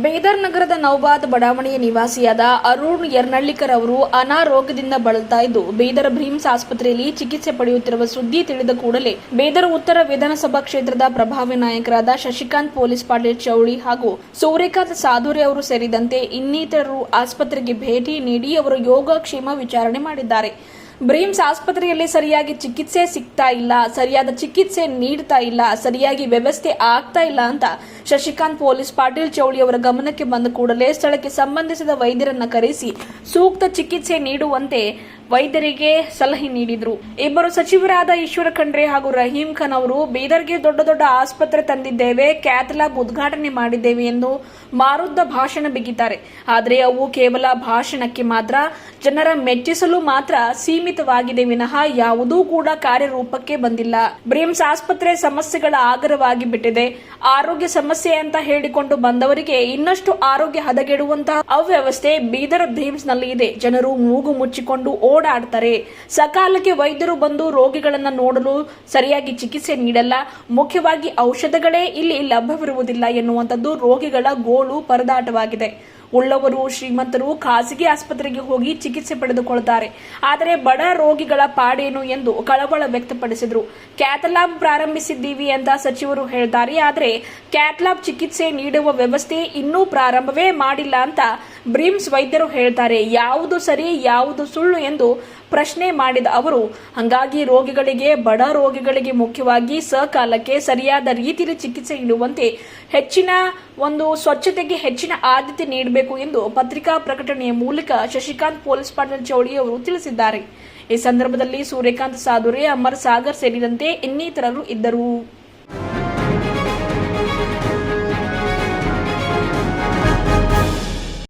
ಬೇದರ್ ನಗರದ ನೌಬಾದ್ ಬಡಾವಣೆಯ ನಿವಾಸಿಯಾದ ಅರುಣ್ ಯರ್ನಳ್ಳಿಕರ್ ಅವರು ಅನಾರೋಗ್ಯದಿಂದ ಬಳಲ್ತಾ ಇದ್ದು, ಬೇದರ್ ಭೀಮ್ಸ್ ಆಸ್ಪತ್ರೆಯಲ್ಲಿ ಚಿಕಿತ್ಸೆ ಪಡೆಯುತ್ತಿರುವ ಸುದ್ದಿ ತಿಳಿದ ಕೂಡಲೇ ಬೇದರ್ ಉತ್ತರ ವಿಧಾನಸಭಾ ಕ್ಷೇತ್ರದ ಪ್ರಭಾವಿ ನಾಯಕರಾದ ಶಶಿಕಾಂತ್ ಪೊಲೀಸ್ ಪಾಟೀಲ್ ಚೌಳಿ ಹಾಗೂ ಸೂರ್ಯಕಾಂತ್ ಸಾಧುರಿ ಅವರು ಸೇರಿದಂತೆ ಇನ್ನಿತರರು ಆಸ್ಪತ್ರೆಗೆ ಭೇಟಿ ನೀಡಿ ಅವರ ಯೋಗಕ್ಷೇಮ ವಿಚಾರಣೆ ಮಾಡಿದ್ದಾರೆ. ಬ್ರೀಮ್ಸ್ ಆಸ್ಪತ್ರೆಯಲ್ಲಿ ಸರಿಯಾಗಿ ಚಿಕಿತ್ಸೆ ಸಿಗ್ತಾ ಇಲ್ಲ, ಸರಿಯಾದ ಚಿಕಿತ್ಸೆ ನೀಡ್ತಾ ಇಲ್ಲ, ಸರಿಯಾಗಿ ವ್ಯವಸ್ಥೆ ಆಗ್ತಾ ಇಲ್ಲ ಅಂತ ಶಶಿಕಾಂತ್ ಪೊಲೀಸ್ ಪಾಟೀಲ್ ಚೌಳಿ ಅವರ ಗಮನಕ್ಕೆ ಬಂದ ಕೂಡಲೇ ಸ್ಥಳಕ್ಕೆ ಸಂಬಂಧಿಸಿದ ವೈದ್ಯರನ್ನ ಕರೆಸಿ ಸೂಕ್ತ ಚಿಕಿತ್ಸೆ ನೀಡುವಂತೆ ವೈದ್ಯರಿಗೆ ಸಲಹೆ ನೀಡಿದ್ರು. ಇಬ್ಬರು ಸಚಿವರಾದ ಈಶ್ವರ ಖಂಡ್ರೆ ಹಾಗೂ ರಹೀಂ ಖಾನ್ ಅವರು ಬೀದರ್ಗೆ ದೊಡ್ಡ ದೊಡ್ಡ ಆಸ್ಪತ್ರೆ ತಂದಿದ್ದೇವೆ ಕ್ಯಾತ್ ಉದ್ಘಾಟನೆ ಮಾಡಿದ್ದೇವೆ ಎಂದು ಮಾರುದ್ದ ಭಾಷಣ ಬಿಗಿತಾರೆ. ಆದರೆ ಅವು ಕೇವಲ ಭಾಷಣಕ್ಕೆ ಮಾತ್ರ, ಜನರ ಮೆಚ್ಚಿಸಲು ಮಾತ್ರ ಸೀಮಿತವಾಗಿದೆ ವಿನಃ ಯಾವುದೂ ಕೂಡ ಕಾರ್ಯರೂಪಕ್ಕೆ ಬಂದಿಲ್ಲ. ಬ್ರಿಮ್ಸ್ ಆಸ್ಪತ್ರೆ ಸಮಸ್ಯೆಗಳ ಆಗರವಾಗಿ ಬಿಟ್ಟಿದೆ. ಆರೋಗ್ಯ ಸಮಸ್ಯೆ ಅಂತ ಹೇಳಿಕೊಂಡು ಬಂದವರಿಗೆ ಇನ್ನಷ್ಟು ಆರೋಗ್ಯ ಹದಗೆಡುವಂತಹ ಅವ್ಯವಸ್ಥೆ ಬೀದರ್ ಭೀಮ್ಸ್ನಲ್ಲಿ ಇದೆ. ಜನರು ಮೂಗು ಮುಚ್ಚಿಕೊಂಡು ಓಡಾಡ್ತಾರೆ. ಸಕಾಲಕ್ಕೆ ವೈದ್ಯರು ಬಂದು ರೋಗಿಗಳನ್ನ ನೋಡಲು ಸರಿಯಾಗಿ ಚಿಕಿತ್ಸೆ ನೀಡಲ್ಲ. ಮುಖ್ಯವಾಗಿ ಔಷಧಗಳೇ ಇಲ್ಲಿ ಲಭ್ಯವಿರುವುದಿಲ್ಲ ಎನ್ನುವಂಥದ್ದು ರೋಗಿಗಳ ಗೋಳು ಪರದಾಟವಾಗಿದೆ. ಉಳ್ಳವರು, ಶ್ರೀಮಂತರು ಖಾಸಗಿ ಆಸ್ಪತ್ರೆಗೆ ಹೋಗಿ ಚಿಕಿತ್ಸೆ ಪಡೆದುಕೊಳ್ಳುತ್ತಾರೆ. ಆದರೆ ಬಡ ರೋಗಿಗಳ ಪಾಡೇನು ಎಂದು ಕಳವಳ ವ್ಯಕ್ತಪಡಿಸಿದರು. ಕ್ಯಾಥಲಾಬ್ ಪ್ರಾರಂಭಿಸಿದ್ದೀವಿ ಅಂತ ಸಚಿವರು ಹೇಳಿದ್ದಾರೆ. ಆದರೆ ಕ್ಯಾಥಲಾಬ್ ಚಿಕಿತ್ಸೆ ನೀಡುವ ವ್ಯವಸ್ಥೆ ಇನ್ನೂ ಪ್ರಾರಂಭವೇ ಮಾಡಿಲ್ಲ ಅಂತ ಬ್ರಿಮ್ಸ್ ವೈದ್ಯರು ಹೇಳ್ತಾರೆ, ಯಾವುದು ಸರಿ, ಯಾವುದು ಸುಳ್ಳು ಎಂದು ಪ್ರಶ್ನೆ ಮಾಡಿದ ಅವರು, ಹಂಗಾಗಿ ರೋಗಿಗಳಿಗೆ, ಬಡ ರೋಗಿಗಳಿಗೆ ಮುಖ್ಯವಾಗಿ ಸಕಾಲಕ್ಕೆ ಸರಿಯಾದ ರೀತಿಯಲ್ಲಿ ಚಿಕಿತ್ಸೆ ನೀಡುವಂತೆ ಹೆಚ್ಚಿನ ಒಂದು ಸ್ವಚ್ಛತೆಗೆ ಹೆಚ್ಚಿನ ಆದ್ಯತೆ ನೀಡಬೇಕು ಎಂದು ಪತ್ರಿಕಾ ಪ್ರಕಟಣೆಯ ಮೂಲಕ ಶಶಿಕಾಂತ್ ಪೊಲೀಸ್ ಪಾಟೀಲ್ ಚೌಡಿ ಅವರು ತಿಳಿಸಿದ್ದಾರೆ. ಈ ಸಂದರ್ಭದಲ್ಲಿ ಸೂರ್ಯಕಾಂತ್ ಸಾಧುರೆ ಅಮರ್ ಸಾಗರ್ ಸೇರಿದಂತೆ ಇನ್ನಿತರರು ಇದ್ದರು.